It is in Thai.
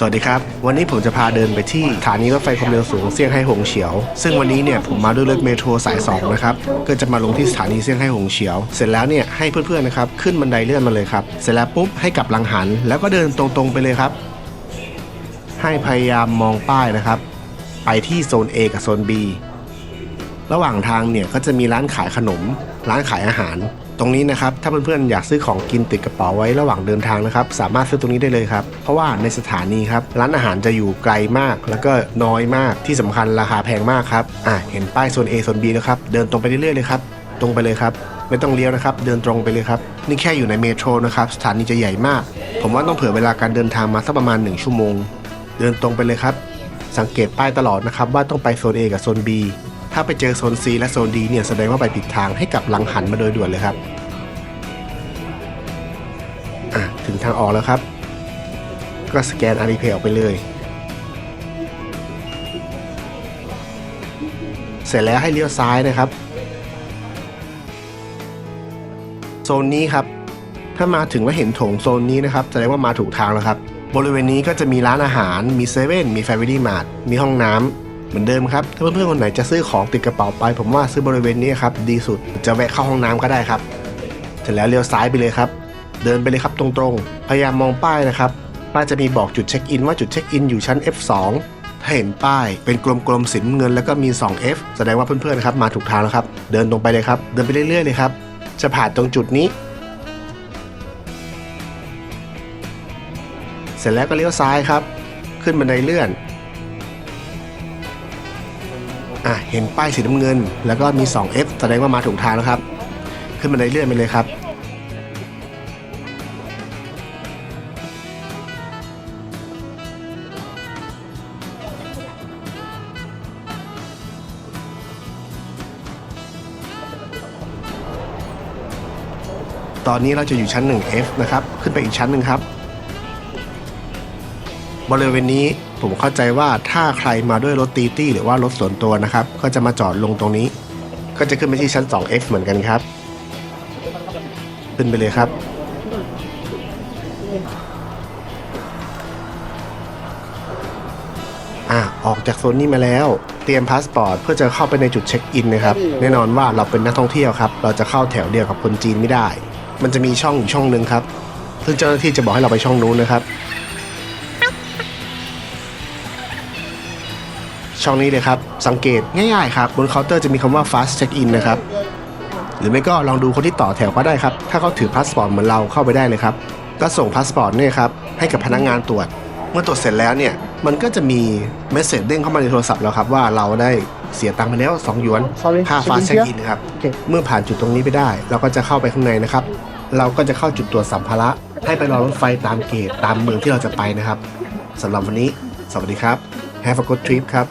สวัสดีครับ วันนี้ผมจะพาเดินไปที่สถานีรถไฟความเร็วสูงเซี่ยงไฮ้หงเฉียว ซึ่งวันนี้เนี่ยผมมาด้วยรถเมโทรสาย 2 นะครับ ก็จะมาลงที่สถานีเซี่ยงไฮ้หงเฉียว เสร็จแล้วเนี่ยให้เพื่อนๆนะครับขึ้นบันไดเลื่อนมาเลยครับ เสร็จแล้วปุ๊บให้กลับหลังหัน แล้วก็เดินตรงๆไปเลยครับ ให้พยายามมองป้ายนะครับ ไปที่โซน A กับโซน B ระหว่างทางเนี่ยก็จะมีร้านขายขนม ร้านขายอาหาร ตรงนี้นะครับถ้าเพื่อนๆอยากซื้อของกินติดกระเป๋าไว้ระหว่างเดินทางนะครับสามารถซื้อตรงนี้ได้เลยครับเพราะว่าในสถานีครับร้านอาหารจะอยู่ไกลมาก แล้วก็น้อยมากที่สำคัญราคาแพงมากครับอะเห็นป้ายโซน A โซน B แล้วครับเดินตรงไปเรื่อยๆเลยครับตรงไปเลยครับไม่ต้องเลี้ยวนะครับ เดินตรงไปเลยครับ นี่แค่อยู่ในเมโทรนะครับ สถานีจะใหญ่มาก ผมว่าต้องเผื่อเวลาการเดินทางมาสักประมาณ 1 ชั่วโมง เดินตรงไปเลยครับ สังเกตป้ายตลอดนะครับ ว่าต้องไปโซน A กับโซน B ถ้าไปเจอโซน C และโซน D เนี่ยแสดงว่าไปผิดทางให้กลับหลังหันมาโดยด่วนเลยครับอะถึงทางออกแล้วครับ ก็สแกน Alipay ออกไปเลย เสร็จแล้วให้เลี้ยวซ้ายนะครับ โซนนี้ครับ ถ้ามาถึงแล้วเห็นโถงโซนนี้นะครับ แสดงว่ามาถูกทางแล้วครับ บริเวณนี้ก็จะมีร้านอาหาร มีเซเว่น มีแฟมิลี่มาร์ทมีห้องน้ำ เหมือนเดิมครับ ถ้าเพื่อนๆคนไหนจะซื้อของติดกระเป๋าไป ผมว่าซื้อบริเวณนี้ครับดีสุดจะแวะเข้าห้องน้ำก็ได้ครับเสร็จแล้วเลี้ยวซ้ายไปเลยครับ เดินไปเลยครับตรงๆ พยายามมองป้ายนะครับป้ายจะมีบอกจุดเช็คอินว่าจุดเช็คอินอยู่ชั้น F2 ถ้าเห็นป้ายเป็นกลมๆสีน้ำเงินแล้วก็มี 2F แสดงว่าเพื่อนๆนะครับมาถูกทางแล้วครับ เดินตรงไปเลยครับ เดินไปเรื่อยๆเลยครับ จะผ่านตรงจุดนี้ เสร็จแล้วก็เลี้ยวซ้ายครับ ขึ้นบันไดเลื่อน อะเห็นป้ายสีน้ำเงิน แล้วก็มี 2F แสดงว่ามาถูกทางแล้วครับ ขึ้นบันไดเลื่อนไปเลยครับ ตอนนี้เราจะอยู่ชั้น 1F นะครับ ขึ้นไปอีกชั้นหนึ่งครับ บริเวณนี้ผมเข้าใจว่าถ้าใครมาด้วยรถตีตี้หรือว่ารถส่วนตัวนะครับ ก็จะมาจอดลงตรงนี้ ก็จะขึ้นไปที่ชั้น 2F เหมือนกันครับ ขึ้นไปเลยครับ อะออกจากโซนนี้มาแล้ว เตรียมพาสปอร์ตเพื่อจะเข้าไปในจุดเช็คอินนะครับ แน่นอนว่าเราเป็นนักท่องเที่ยวครับ เราจะเข้าแถวเดียวกับคนจีนไม่ได้ มันจะมีช่องอยู่ช่องหนึ่งครับ ซึ่งเจ้าหน้าที่จะบอกให้เราไปช่องนู้นนะครับ ช่องนี้เลยครับ สังเกตง่ายๆครับบนเคาน์เตอร์จะมีคำว่า fast check in นะครับ หรือไม่ก็ลองดูคนที่ต่อแถวก็ได้ครับ ถ้าเขาถือพาสปอร์ตเหมือนเราเข้าไปได้เลยครับ ก็ส่งพาสปอร์ตเนี่ยครับให้กับพนักงานตรวจ เมื่อตรวจเสร็จแล้วเนี่ย มันก็จะมีเมสเซจเด้งเข้ามาในโทรศัพท์แล้วครับว่าเราได้เสียตังค์ไปแล้ว 2 หยวน Sorry, ค่า checking fast check here? in ครับ Okay. เมื่อผ่านจุดตรงนี้ไปได้ เราก็จะเข้าไปข้างในนะครับ เราก็จะเข้าจุดตรวจสัมภาระ ให้ไปรอรถไฟตามเกตตามเมืองที่เราจะไปนะครับสำหรับวันนี้ สวัสดีครับ Have a good trip ครับ